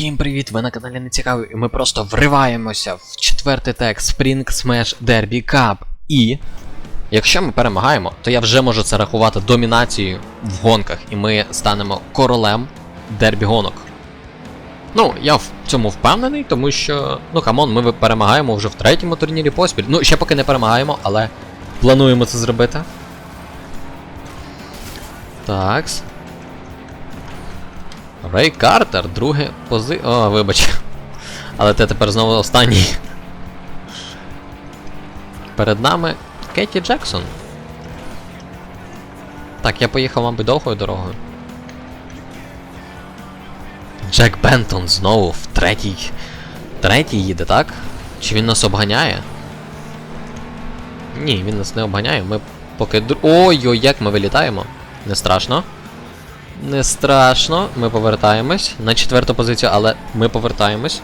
Всім привіт! Ви на каналі Нецікавий, і ми просто вриваємося в четвертий текст Spring Smash Derby Cup. І якщо ми перемагаємо, то я вже можу це рахувати домінацією в гонках, і ми станемо королем дербі гонок. Ну, я в цьому впевнений, тому що, ну камон, ми перемагаємо вже в третьому турнірі поспіль. Ну, ще поки не перемагаємо, але плануємо це зробити. Такс. Рей Картер, друге пози. О, вибач. Але ти тепер знову останній. Перед нами Кеті Джексон. Так, я поїхав, мабуть, довгою дорогою. Джек Бентон знову в третій. Третій їде, так? Чи він нас обганяє? Ні, він нас не обганяє. Ми поки. Ой-ой, як ми вилітаємо. Не страшно. Не страшно, ми повертаємось на четверту позицію, але ми повертаємось.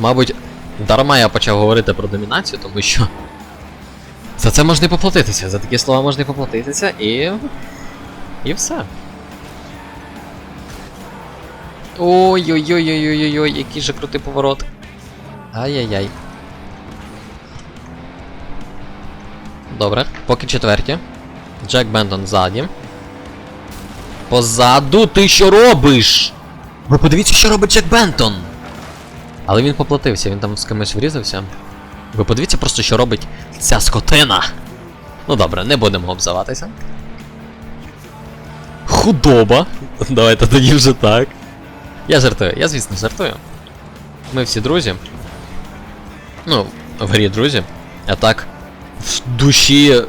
Мабуть, дарма я почав говорити про домінацію, тому що. За це можна і поплатитися, за такі слова можна і поплатитися, і. І все. Ой-ой-ой-ой-ой-ой, який же крутий поворот. Ай-яй-яй. Добре, поки четверті. Джек Бентон ззаді. Позаду ти що робиш? Ви подивіться, що робить Джек Бентон. Але він поплатився, він там з кимось врізався. Ви подивіться просто, що робить ця скотина. Ну добре, не будемо обзиватися. Худоба. Давайте тоді вже так. Я жартую, я звісно жартую. Ми всі друзі. Ну, в грі друзі. А так, в душі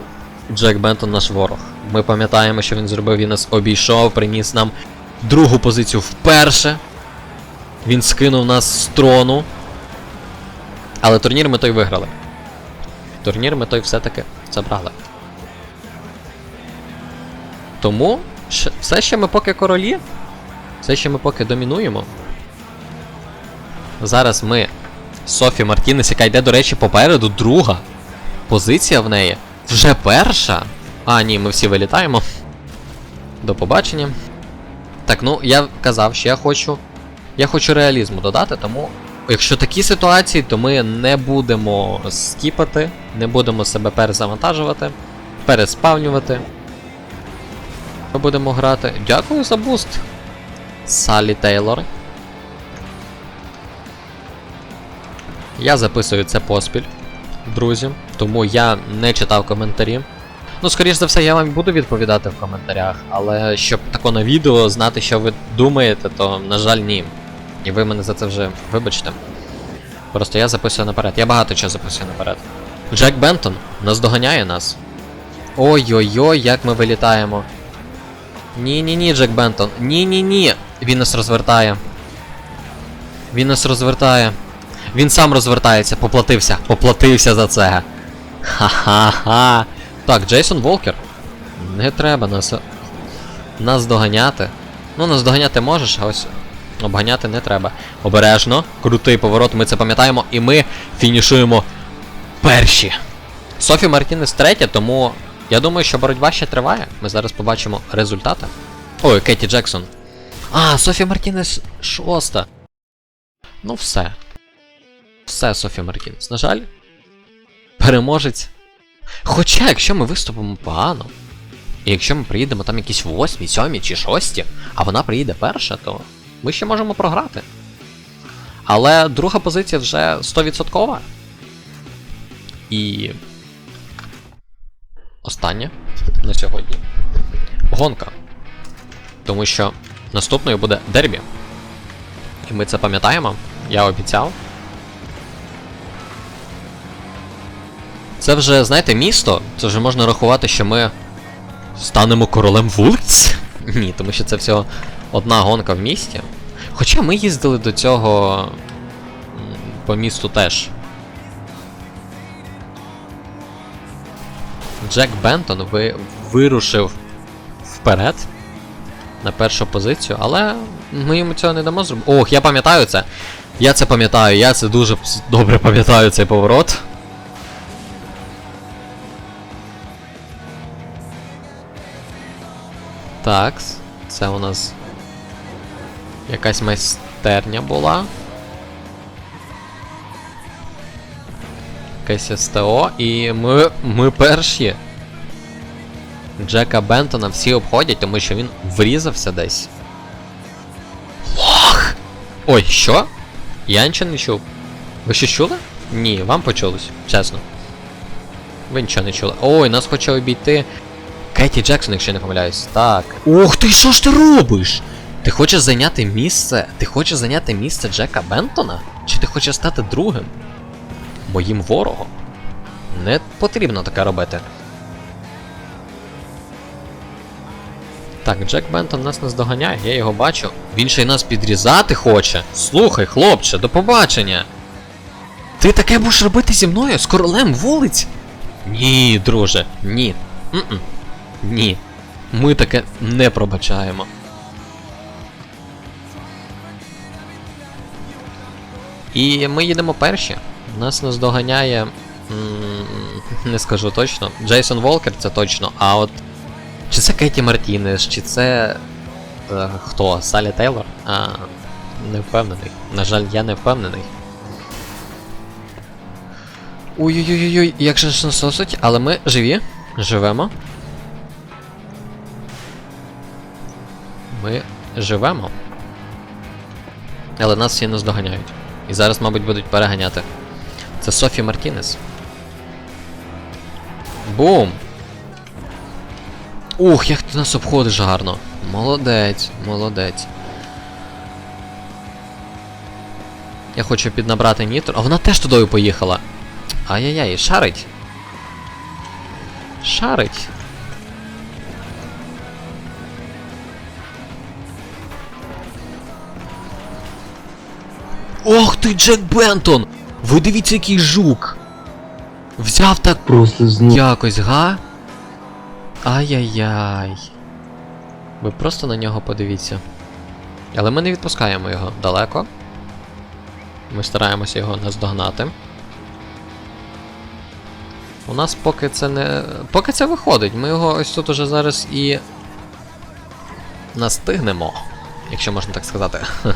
Джек Бентон наш ворог. Ми пам'ятаємо, що він зробив, він нас обійшов, приніс нам другу позицію вперше. Він скинув нас з трону. Але турнір ми той виграли. Турнір ми той все-таки забрали. Тому все ще ми поки королі. Все ще ми поки домінуємо. Зараз ми Софі Мартінес, яка йде, до речі, попереду, друга позиція в неї. Вже перша? А, ні, ми всі вилітаємо. До побачення. Так, ну я казав, що я хочу. Я хочу реалізму додати, тому. Якщо такі ситуації, то ми не будемо скіпати, не будемо себе перезавантажувати, переспавнювати. Ми будемо грати. Дякую за буст. Салі Тейлор. Я записую це поспіль, друзі, тому я не читав коментарі. Ну, скоріш за все, я вам буду відповідати в коментарях, але щоб тако на відео знати, що ви думаєте, то, на жаль, ні. І ви мене за це вже вибачте. Просто я записую наперед. Я багато чого записую наперед. Джек Бентон наздоганяє нас. Ой-ой-ой, як ми вилітаємо. Ні-ні-ні, Джек Бентон. Ні-ні-ні. Він нас розвертає. Він нас розвертає. Він сам розвертається, поплатився. Поплатився за це. Ха-ха-ха. Так, Джейсон Волкер. Не треба нас. Нас доганяти. Ну, нас доганяти можеш, а ось. Обганяти не треба. Обережно. Крутий поворот, ми це пам'ятаємо, і ми фінішуємо перші. Софі Мартінес третя, тому я думаю, що боротьба ще триває. Ми зараз побачимо результати. Ой, Кеті Джексон. А, Софі Мартінес шоста. Ну все. Все, Софі Мартінес. На жаль. Переможець. Хоча, якщо ми виступимо погано, і якщо ми приїдемо там якісь восьмі, сьомі чи шості, а вона приїде перша, то ми ще можемо програти. Але друга позиція вже 100%. І. Остання на сьогодні. Гонка. Тому що наступною буде дербі. І ми це пам'ятаємо. Я обіцяв. Це вже, знаєте, місто. Це вже можна рахувати, що ми станемо королем вулиць? Ні, тому що це всього одна гонка в місті. Хоча ми їздили до цього по місту теж. Джек Бентон ви... вирушив вперед на першу позицію, але ми йому цього не дамо зробити. Ох, я пам'ятаю це. Я це пам'ятаю, я це дуже добре пам'ятаю цей поворот. Так, це у нас Якась майстерня була. Якесь СТО, і ми, ми перші. Джека Бентона всі обходять, тому що він врізався десь. Лох! Ой, що? Я нічого не чув. Ви що чули? Ні, вам почулось, чесно. Ви нічого не чули. Ой, нас хоче обійти. Кеті Джексон, якщо я не помиляюсь. Так. Ох ти, що ж ти робиш? Ти хочеш зайняти місце? Ти хочеш зайняти місце Джека Бентона? Чи ти хочеш стати другим? Моїм ворогом? Не потрібно таке робити. Так, Джек Бентон нас не здоганяє, я його бачу. Він ще й нас підрізати хоче. Слухай, хлопче, до побачення. Ти таке будеш робити зі мною з королем вулиць? Ні, друже, ні. М-м. Ні. Ми таке не пробачаємо. І ми їдемо перші. Нас наздоганяє. м, Не скажу точно. Джейсон Волкер це точно, а от. Чи це Кеті Мартінес, чи це. Е, хто? Салі Тейлор? А, не впевнений. На жаль, я не впевнений. Ой-ой-ой, як же ж насосить, але ми живі. Живемо. Ми живемо. Але нас всі не здоганяють. І зараз, мабуть, будуть переганяти. Це Софі Мартінес. Бум! Ух, як ти нас обходиш гарно. Молодець, молодець. Я хочу піднабрати нітро. А вона теж тудою поїхала. Ай-яй-яй, шарить. Шарить. Ти, Джек Бентон! Ви дивіться, який жук! Взяв так Просто зні... якось, га? Ай-яй-яй. Ви просто на нього подивіться. Але ми не відпускаємо його далеко. Ми стараємося його наздогнати. У нас поки це не. Поки це виходить, ми його ось тут уже зараз і. настигнемо, якщо можна так сказати.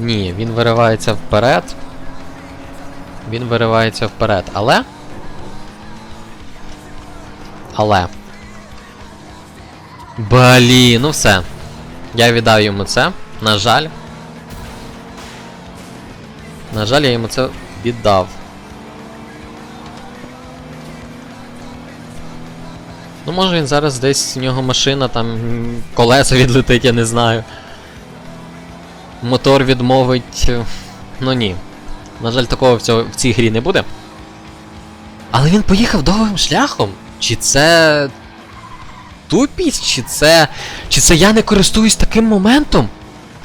Ні, він виривається вперед. Він виривається вперед, але. Але. Блін, ну все. Я віддав йому це. На жаль. На жаль, я йому це віддав. Ну, може він зараз десь у нього машина, там колесо відлетить, я не знаю. Мотор відмовить. е, Ну ні. На жаль, такого в, цьо, в цій грі не буде. Але він поїхав довгим шляхом. Чи це. Тупість, чи це. Чи це я не користуюсь таким моментом?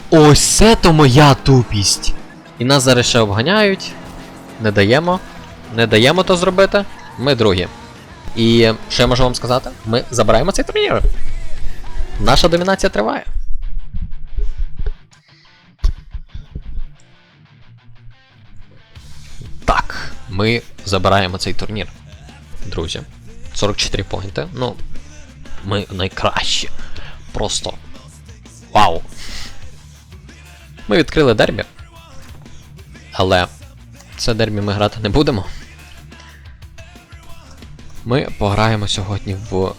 Ось це то моя тупість. І нас зараз ще обганяють. Не даємо. Не даємо то зробити. Ми другі. І що я можу вам сказати? Ми забираємо цей турнір. Наша домінація триває. Ми забираємо цей турнір. Друзі. 44 поінти. Ну, ми найкращі. Просто. Вау! Ми відкрили дербі. Але це дербі ми грати не будемо. Ми пограємо сьогодні в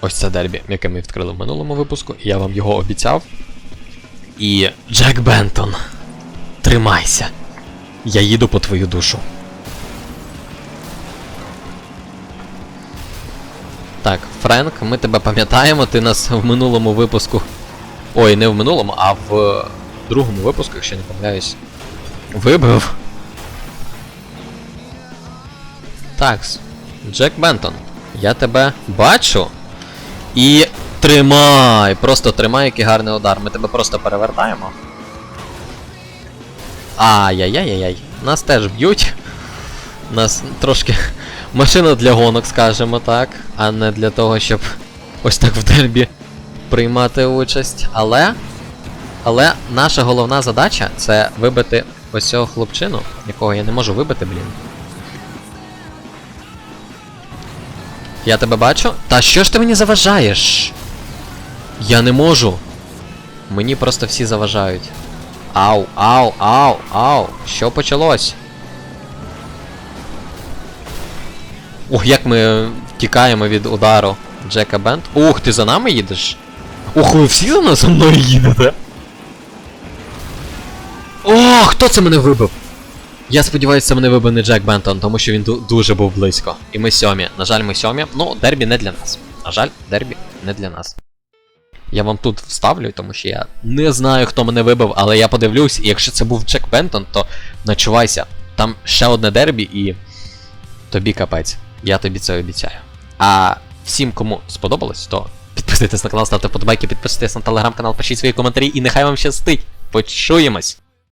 ось це дербі, яке ми відкрили в минулому випуску, я вам його обіцяв. І Джек Бентон, тримайся. Я їду по твою душу. Так, Френк, ми тебе пам'ятаємо, ти нас в минулому випуску. Ой, не в минулому, а в другому випуску, якщо не помиляюсь, вибив. Такс. Джек Бентон, я тебе бачу. І тримай! Просто тримай, який гарний удар. Ми тебе просто перевертаємо. Ай-яй-яй-яй. Нас теж б'ють. Нас трошки машина для гонок, скажімо так, а не для того, щоб ось так в дербі приймати участь. Але. Але наша головна задача це вибити ось цього хлопчину, якого я не можу вибити, блін. Я тебе бачу? Та що ж ти мені заважаєш? Я не можу. Мені просто всі заважають. Ау, ау, ау, ау. Що почалось? Ох, як ми втікаємо від удару Джека Бенд. Ух, ти за нами їдеш? Ух, ви всі за нас за мною їдете? О, хто це мене вибив? Я сподіваюся, це мене вибив не Джек Бентон, тому що він дуже був близько. І ми сьомі. На жаль, ми сьомі. Ну, дербі не для нас. На жаль, дербі не для нас. Я вам тут вставлю, тому що я не знаю, хто мене вибив, але я подивлюсь, і якщо це був Джек Бентон, то начувайся. Там ще одне дербі і. Тобі капець. Я тобі це обіцяю. А всім, кому сподобалось, то підписуйтесь на канал, ставте подобайки, підписуйтесь на телеграм-канал, пишіть свої коментарі і нехай вам щастить. Почуємось!